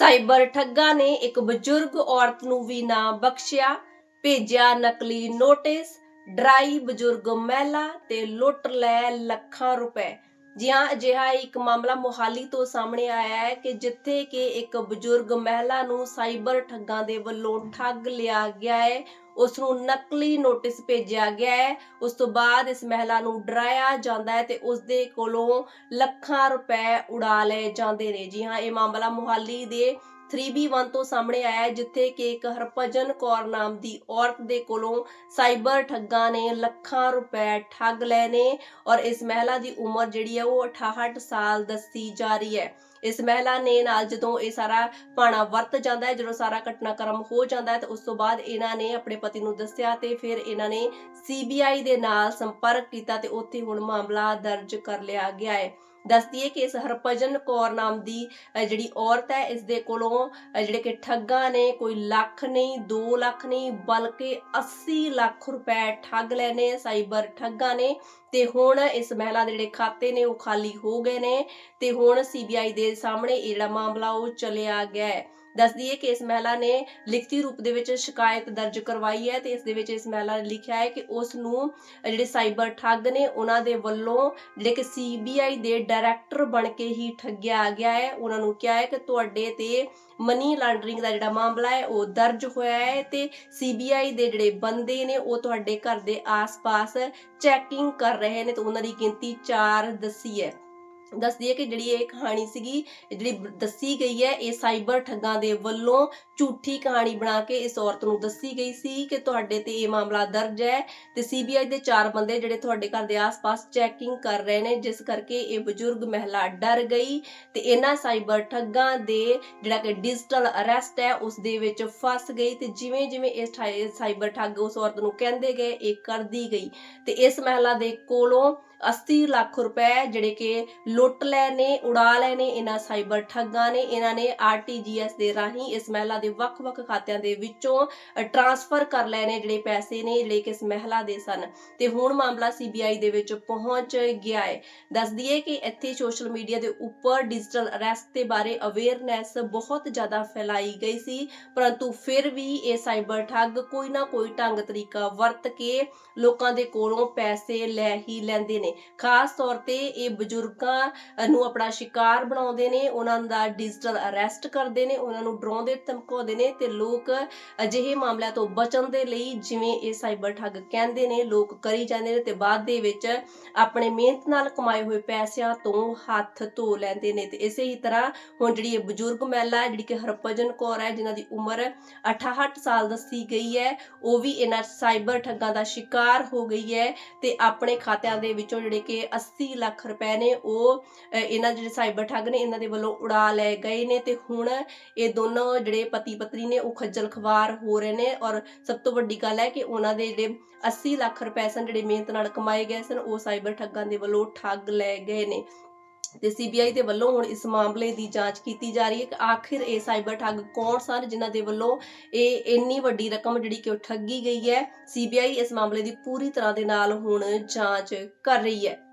Cyber ਠੱਗਾ ਨੇ ਇੱਕ ਬਜ਼ੁਰਗ ਔਰਤ ਨੂੰ ਵੀ ਨਾ ਬਖਸ਼ਿਆ। ਭੇਜਿਆ ਨਕਲੀ ਨੋਟਿਸ, ਡਰਾਈ ਬਜ਼ੁਰਗ ਮਹਿਲਾ ਤੇ ਲੁੱਟ ਲੈ ਲੱਖਾਂ ਰੁਪਏ। ਜੀ ਹਾਂ ਅਜਿਹਾ ਇੱਕ ਮਾਮਲਾ ਮੋਹਾਲੀ ਤੋਂ ਸਾਹਮਣੇ ਆਇਆ ਹੈ ਕਿ ਜਿੱਥੇ ਕਿ ਇੱਕ ਬਜ਼ੁਰਗ ਮਹਿਲਾ ਨੂੰ ਸਾਈਬਰ ਠੱਗਾਂ ਦੇ ਵੱਲੋਂ ਠੱਗ ਲਿਆ ਗਿਆ ਹੈ। ਉਸ ਨੂੰ ਨਕਲੀ ਨੋਟਿਸ ਭੇਜਿਆ ਗਿਆ ਹੈ। ਉਸ ਤੋਂ ਬਾਅਦ ਇਸ ਮਹਿਲਾ ਨੂੰ ਡਰਾਇਆ ਜਾਂਦਾ ਹੈ ਤੇ ਉਸ ਦੇ ਕੋਲੋਂ ਲੱਖਾਂ ਰੁਪਏ ਉਡਾ ਲਏ ਜਾਂਦੇ ਨੇ। ਜੀ ਹਾਂ, ਇਹ ਮਾਮਲਾ ਮੁਹਾਲੀ ਦੇ 3B1 ਤੋਂ ਸਾਹਮਣੇ ਆਇਆ ਹੈ, ਜਿੱਥੇ ਕਿ ਇੱਕ ਹਰਭਜਨ ਕੌਰ ਨਾਮ ਦੀ ਔਰਤ ਦੇ ਕੋਲੋਂ ਸਾਈਬਰ ਠੱਗਾਂ ਨੇ ਲੱਖਾਂ ਰੁਪਏ ਠੱਗ ਲਏ ਨੇ ਔਰ ਇਸ ਮਹਿਲਾ ਦੀ ਉਮਰ ਜਿਹੜੀ ਹੈ ਉਹ 68 ਸਾਲ ਦੱਸੀ ਜਾ ਰਹੀ ਹੈ। ਇਸ ਮਹਿਲਾ ਨੇ ਨਾਲ ਜਦੋਂ ਇਹ ਸਾਰਾ ਭਾਣਾ ਵਰਤ ਜਾਂਦਾ ਹੈ, ਜਦੋਂ ਸਾਰਾ ਘਟਨਾਕ੍ਰਮ ਹੋ ਜਾਂਦਾ ਹੈ, ਤਾਂ ਉਸ ਤੋਂ ਬਾਅਦ ਇਹਨਾਂ ਨੇ ਆਪਣੇ ਪਤੀ ਨੂੰ ਦੱਸਿਆ ਤੇ ਫਿਰ ਇਹਨਾਂ ਨੇ ਸੀਬੀਆਈ ਦੇ ਨਾਲ ਸੰਪਰਕ ਕੀਤਾ ਤੇ ਉੱਥੇ ਹੁਣ ਮਾਮਲਾ ਦਰਜ ਕਰ ਲਿਆ ਗਿਆ ਹੈ। ਦੱਸਦੀ ਹੈ ਕਿ ਇਸ ਹਰਭਜਨ ਕੌਰ ਨਾਮ ਦੀ ਜਿਹੜੀ ਔਰਤ ਹੈ, ਇਸ ਦੇ ਕੋਲੋਂ, ਅਹ, ਜਿਹੜੇ ਕਿ ਠੱਗਾਂ ਨੇ, ਕੋਈ ਲੱਖ ਨਹੀਂ 2 ਲੱਖ ਨਹੀਂ, ਬਲਕਿ 80 ਲੱਖ ਰੁਪਏ ਠੱਗ ਲੈਨੇ ਸਾਈਬਰ ਠੱਗਾਂ ਨੇ। ਤੇ ਹੁਣ ਇਸ ਮਹਿਲਾ ਦੇ ਜਿਹੜੇ ਖਾਤੇ ਨੇ, ਉਹ ਖਾਲੀ ਹੋ ਗਏ ਨੇ। ਤੇ ਹੁਣ ਸੀਬੀਆਈ ਦੇ ਸਾਹਮਣੇ ਇਹ ਜਿਹੜਾ ਮਾਮਲਾ, ਉਹ ਚਲਿਆ ਗਿਆ ਹੈ। ਦੱਸਦੀ ਹੈ ਕਿ ਇਸ ਮਹਿਲਾ ਨੇ ਲਿਖਤੀ ਰੂਪ ਦੇ ਵਿੱਚ ਸ਼ਿਕਾਇਤ ਦਰਜ ਕਰਵਾਈ ਹੈ ਤੇ ਇਸ ਦੇ ਵਿੱਚ ਇਸ ਮਹਿਲਾ ਨੇ ਲਿਖਿਆ ਹੈ ਕਿ ਉਸ ਨੂੰ ਜਿਹੜੇ ਸਾਈਬਰ ਠੱਗ ਨੇ, ਉਹਨਾਂ ਦੇ ਵੱਲੋਂ ਜਿਹੜੇ ਕਿ ਸੀਬੀਆਈ ਦੇ ਡਾਇਰੈਕਟਰ ਬਣ ਕੇ ਹੀ ਠੱਗਿਆ ਗਿਆ ਹੈ। ਉਹਨਾਂ ਨੂੰ ਕਿਹਾ ਹੈ ਕਿ ਤੁਹਾਡੇ ਤੇ ਮਨੀ ਲਾਂਡਰਿੰਗ ਦਾ ਜਿਹੜਾ ਮਾਮਲਾ ਹੈ, ਉਹ ਦਰਜ ਹੋਇਆ ਹੈ ਤੇ ਸੀਬੀਆਈ ਦੇ ਜਿਹੜੇ ਬੰਦੇ ਨੇ, ਉਹ ਤੁਹਾਡੇ ਘਰ ਦੇ ਆਸ-ਪਾਸ ਚੈਕਿੰਗ ਕਰ ਰਹੇ ਨੇ ਤੇ ਉਹਨਾਂ ਦੀ ਗਿਣਤੀ 4 ਦੱਸੀ ਹੈ। ਦੱਸਦੀ ਹੈ ਕਿ ਜਿਹੜੀ ਇਹ ਕਹਾਣੀ ਸੀਗੀ, ਜਿਹੜੀ ਦੱਸੀ ਗਈ ਹੈ, ਇਹ ਸਾਈਬਰ ਠੱਗਾਂ ਦੇ ਵੱਲੋਂ ਝੂਠੀ ਕਹਾਣੀ ਬਣਾ ਕੇ ਇਸ ਔਰਤ ਨੂੰ ਦੱਸੀ ਗਈ ਸੀ ਕਿ ਤੁਹਾਡੇ ਤੇ ਇਹ ਮਾਮਲਾ ਦਰਜ ਹੈ ਤੇ ਸੀਬੀਆਈ ਦੇ ਚਾਰ ਬੰਦੇ ਜਿਹੜੇ ਤੁਹਾਡੇ ਘਰ ਦੇ ਆਸ-ਪਾਸ ਚੈਕਿੰਗ ਕਰ ਰਹੇ ਨੇ, ਜਿਸ ਕਰਕੇ ਇਹ ਬਜ਼ੁਰਗ ਮਹਿਲਾ ਡਰ ਗਈ ਤੇ ਇਹਨਾਂ ਸਾਈਬਰ ਠੱਗਾਂ ਦੇ ਜਿਹੜਾ ਕਿ ਡਿਜੀਟਲ ਅਰੈਸਟ ਹੈ, ਉਸ ਦੇ ਵਿੱਚ ਫਸ ਗਈ ਤੇ ਜਿਵੇਂ ਜਿਵੇਂ ਇਸ ਸਾਈਬਰ ਠੱਗ ਉਸ ਔਰਤ ਨੂੰ ਕਹਿੰਦੇ ਗਏ, ਇਹ ਕਰਦੀ ਗਈ ਤੇ ਇਸ ਮਹਿਲਾ ਦੇ ਕੋਲੋਂ 80 ਲੱਖ ਰੁਪਏ ਜਿਹੜੇ ਕਿ ਲੁੱਟ ਲੈ ਨੇ, ਉਡਾ ਲੈ ਨੇ, ਇਹਨਾਂ ਸਾਈਬਰ ਠੱਗਾਂ ਨੇ, ਇਹਨਾਂ ਨੇ ਆਰਟੀਜੀਐਸ ਦੇ ਰਾਹੀਂ ਇਸ ਮਹਿਲਾ ਦੇ ਵੱਖ-ਵੱਖ ਖਾਤਿਆਂ ਦੇ ਵਿੱਚੋਂ ਟ੍ਰਾਂਸਫਰ ਕਰ ਲਏ ਨੇ ਜਿਹੜੇ ਪੈਸੇ ਨੇ, ਜਿਹੜੇ ਕਿ ਇਸ ਮਹਿਲਾ ਦੇ ਸਨ। ਤੇ ਹੁਣ ਮਾਮਲਾ ਸੀਬੀਆਈ ਦੇ ਵਿੱਚ ਪਹੁੰਚ ਗਿਆ ਹੈ ਦੱਸਦੀ ਹੈ ਕਿ ਇੱਥੇ ਸੋਸ਼ਲ ਮੀਡੀਆ ਦੇ ਉੱਪਰ ਡਿਜੀਟਲ ਅਰੈਸਟ ਦੇ ਬਾਰੇ ਅਵੇਅਰਨੈਸ ਬਹੁਤ ਜ਼ਿਆਦਾ ਫੈਲਾਈ ਗਈ ਸੀ। ਪਰੰਤੂ ਫਿਰ ਵੀ ਇਹ ਸਾਈਬਰ ਠੱਗ ਕੋਈ ਨਾ ਕੋਈ ਢੰਗ ਤਰੀਕਾ ਵਰਤ ਕੇ ਲੋਕਾਂ ਦੇ ਕੋਲੋਂ ਪੈਸੇ ਲੈ ਹੀ ਲੈਂਦੇ ਨੇ। ਖਾਸ ਤੌਰ ਤੇ ਇਹ ਬਜ਼ੁਰਗਾਂ ਨੂੰ ਆਪਣਾ ਸ਼ਿਕਾਰ ਬਣਾਉਂਦੇ ਨੇ, ਉਹਨਾਂ ਦਾ ਡਿਜੀਟਲ ਅਰੈਸਟ ਕਰਦੇ ਨੇ, ਉਹਨਾਂ ਨੂੰ ਡਰਾਉਂਦੇ ਧਮਕਾਉਂਦੇ ਨੇ ਤੇ ਲੋਕ ਅਜਿਹੇ ਮਾਮਲਿਆਂ ਤੋਂ ਬਚਣ ਦੇ ਲਈ ਜਿਵੇਂ ਇਹ ਸਾਈਬਰ ਠੱਗ ਕਹਿੰਦੇ ਨੇ ਲੋਕ ਕਰੀ ਜਾਂਦੇ ਨੇ ਤੇ ਬਾਅਦ ਦੇ ਵਿੱਚ ਆਪਣੇ ਮਿਹਨਤ ਨਾਲ ਕਮਾਏ ਹੋਏ ਪੈਸਿਆਂ ਤੋਂ ਹੱਥ ਧੋ ਲੈਂਦੇ ਨੇ ਤੇ ਇਸੇ ਹੀ ਤਰ੍ਹਾਂ ਹੁਣ ਜਿਹੜੀ ਇਹ ਬਜ਼ੁਰਗ ਮਹਿਲਾ ਜਿਹੜੀ ਕਿ ਹਰਭਜਨ ਕੌਰ ਹੈ ਜਿਨ੍ਹਾਂ ਦੀ ਉਮਰ 68 ਸਾਲ ਦੱਸੀ ਗਈ ਹੈ ਉਹ ਵੀ ਇਹਨਾਂ ਸਾਈਬਰ ਠੱਗਾਂ ਦਾ ਸ਼ਿਕਾਰ ਹੋ ਗਈ ਹੈ ਤੇ ਆਪਣੇ ਖਾਤਿਆਂ ਦੇ ਵਿੱਚੋਂ ਜਿਹੜੇ ਕਿ 80 ਲੱਖ ਰੁਪਏ ਨੇ ਉਹ ਅ, ਇਹਨਾਂ ਜਿਹੜੇ ਸਾਈਬਰ ਠੱਗ ਨੇ ਇਹਨਾਂ ਦੇ ਵੱਲੋਂ ਉਡਾ ਲਏ ਗਏ ਨੇ ਤੇ ਹੁਣ ਇਹ ਦੋਨੋਂ ਜਿਹੜੇ ਪਤੀ ਪਤਨੀ ਨੇ ਉਹ ਖੱਜਲ ਖਵਾਰ ਹੋ ਰਹੇ ਨੇ ਔਰ ਸਭ ਤੋਂ ਵੱਡੀ ਗੱਲ ਹੈ ਕਿ ਉਹਨਾਂ ਦੇ ਜਿਹੜੇ 80 ਲੱਖ ਰੁਪਏ ਸਨ ਜਿਹੜੇ ਮਿਹਨਤ ਨਾਲ ਕਮਾਏ ਗਏ ਸਨ, ਉਹ ਸਾਈਬਰ ਠੱਗਾਂ ਦੇ ਵੱਲੋਂ ਠੱਗ ਲਏ ਗਏ ਨੇ। ਤੇ ਸੀਬੀਆਈ ਦੇ ਵੱਲੋਂ ਹੁਣ ਇਸ ਮਾਮਲੇ ਦੀ ਜਾਂਚ ਕੀਤੀ ਜਾ ਰਹੀ ਹੈ ਕਿ ਆਖਿਰ ਇਹ ਸਾਈਬਰ ਠੱਗ ਕੌਣ ਸਨ ਜਿਨ੍ਹਾਂ ਦੇ ਵੱਲੋਂ ਇਹ ਇੰਨੀ ਵੱਡੀ ਰਕਮ ਜਿਹੜੀ ਕਿ ਉਹ ਠੱਗੀ ਗਈ ਹੈ, ਸੀਬੀਆਈ ਇਸ ਮਾਮਲੇ ਦੀ ਪੂਰੀ ਤਰ੍ਹਾਂ ਦੇ ਨਾਲ ਹੁਣ ਜਾਂਚ ਕਰ ਰਹੀ ਹੈ।